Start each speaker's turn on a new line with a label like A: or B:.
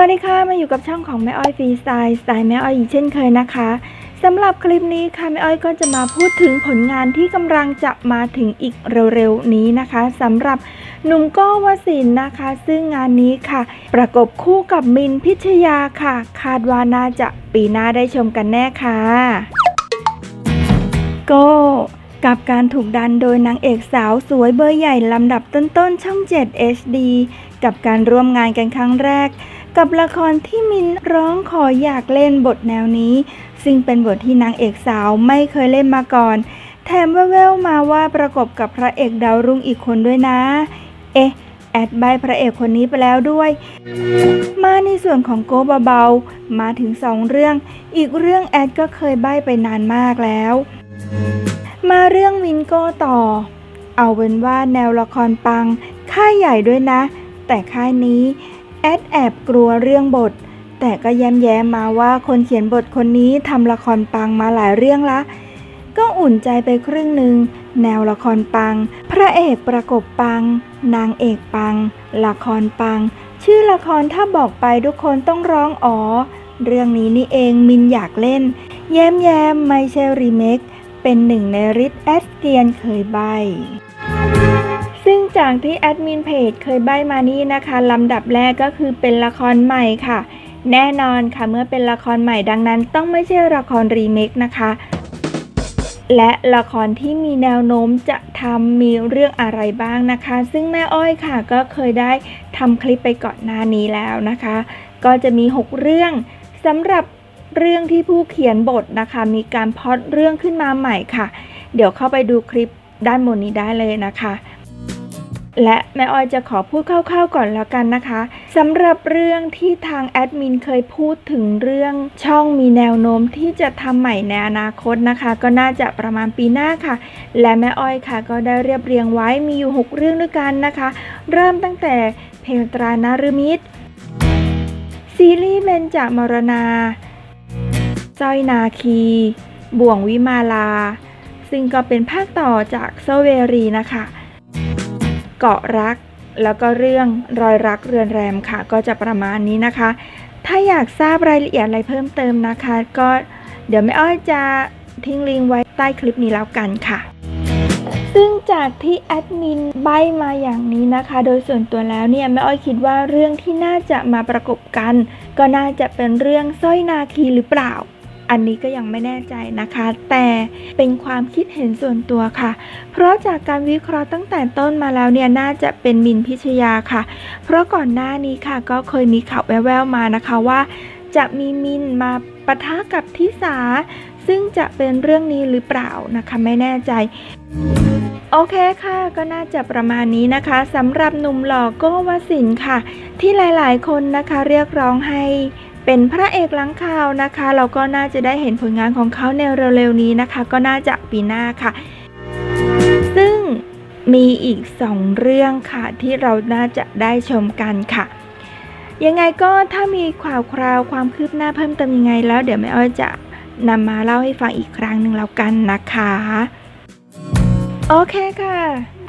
A: วัสดีค่ะ มาอยู่กับช่องของแม่อ้อยฟรีสไตล์สไตล์แม่อ้อยอีกเช่นเคยนะคะสำหรับคลิปนี้ค่ะแม่อ้อยก็จะมาพูดถึงผลงานที่กำลังจะมาถึงอีกเร็วๆนี้นะคะสำหรับหนุ่มโก้วสินนะคะ ซึ่งงานนี้ค่ะ ประกบคู่กับมินพิชยาค่ะ คาดว่าน่าจะปีหน้าได้ชมกันแน่ค่ะโก้กับการถูกดันโดยนางเอกสาวสวยเบอร์ใหญ่ลำดับต้นๆช่อง 7 HD กับการร่วมงานกันครั้งแรก กับละครที่มินร้องขออยากเล่นบทแนวนี้ ซึ่งเป็นบทที่นางเอกสาวไม่เคยเล่นมาก่อน แถมแว่วๆมาว่าประกบกับพระเอกดาวรุ่งอีกคนด้วยนะ เอ๊ะแอดใบพระเอกคนนี้ไปแล้วด้วย มาในส่วนของโกเบาๆมาถึงสองเรื่อง อีกเรื่องแอดก็เคยใบไปนานมากแล้ว มาเรื่องวินโก้ต่อ เอาเป็นว่าแนวละครปัง ค่ายใหญ่ด้วยนะ แต่ค่ายนี้ แอดแอบกลัวเรื่องบท แต่ก็แย้มแย้มมาว่าคนเขียนบทคนนี้ทำละครปังมาหลายเรื่องละ ก็อุ่นใจไปครึ่งหนึ่งแนวละครปัง พระเอกประกบปัง นางเอกปัง ละครปัง ชื่อละครถ้าบอกไปทุกคนต้องร้องอ๋อ เรื่องนี้นี่เองมินอยากเล่น แย้มแย้มไม่ใช่รีเมคเป็นหนึ่งในริทแอดเกียนเคยใบ ซึ่งจากที่แอดมินเพจเคยใบมานี่นะคะลำดับแรกก็คือเป็นละครใหม่ค่ะ แน่นอนค่ะเมื่อเป็นละครใหม่ดังนั้น ต้องไม่ใช่ละครรีเมคนะคะ และละครที่มีแนวโน้มจะทำมีเรื่องอะไรบ้างนะคะ ซึ่งแม่อ้อยค่ะก็เคยได้ทำคลิปไปก่อนหน้านี้แล้วนะคะ ก็จะมี 6 เรื่องสำหรับเรื่องที่ผู้เขียนบทนะคะ มีการพอดเรื่องขึ้นมาใหม่ค่ะ เดี๋ยวเข้าไปดูคลิปด้านบนนี้ได้เลยนะคะ และแม่อ้อยจะขอพูดคร่าวๆก่อนแล้วกันนะคะสำหรับเรื่องที่ทางแอดมินเคยพูดถึงเรื่องช่องมีแนวโน้มที่จะทำใหม่ในอนาคตนะคะ ก็น่าจะประมาณปีหน้าค่ะ และแม่อ้อยค่ะ ก็ได้เรียบเรียงไว้มีอยู่ 6 เรื่องด้วยกันนะคะ เริ่มตั้งแต่เพลงตรานารุมิตรซีรีส์เบนจามรณาสร้อยนาคี บ่วงวิมาลา ซึ่งก็เป็นภาคต่อจากโซเวรีนะคะ เกาะรัก แล้วก็เรื่องรอยรักเรือนแรมค่ะ ก็จะประมาณนี้นะคะ ถ้าอยากทราบรายละเอียดอะไรเพิ่มเติมนะคะ ก็เดี๋ยวแม่อ้อยจะทิ้งลิงก์ไว้ใต้คลิปนี้แล้วกันค่ะซึ่งจากที่แอดมินใบมาอย่างนี้นะคะ โดยส่วนตัวแล้วเนี่ยแม่อ้อยคิดว่าเรื่องที่น่าจะมาประกบกัน ก็น่าจะเป็นเรื่องสร้อยนาคีหรือเปล่า อันนี้ก็ยังไม่แน่ใจนะคะ แต่เป็นความคิดเห็นส่วนตัวค่ะ เพราะจากการวิเคราะห์ตั้งแต่ต้นมาแล้วเนี่ยน่าจะเป็นมินพิชยาค่ะ เพราะก่อนหน้านี้ค่ะ ก็เคยมีข่าวแว่วๆมานะคะว่า จะมีมินมาปะทะกับทิสาซึ่งจะเป็นเรื่องนี้หรือเปล่านะคะไม่แน่ใจโอเคค่ะก็น่าจะประมาณนี้นะคะสำหรับหนุ่มหล่อโก้วสินค่ะ ที่หลายๆ คนนะคะเรียกร้องให้ เป็นพระเอกหลังข่าวนะคะ เราก็น่าจะได้เห็นผลงานของเขาในเร็วๆนี้นะคะ ก็น่าจะปีหน้าค่ะ ซึ่งมีอีกสองเรื่องค่ะ ที่เราน่าจะได้ชมกันค่ะ ยังไงก็ถ้ามีข่าวคราวความคืบหน้าเพิ่มเติมยังไง แล้วเดี๋ยวแม่อ้อยจะนำมาเล่าให้ฟังอีกครั้งหนึ่งแล้วกันนะคะ โอเคค่ะ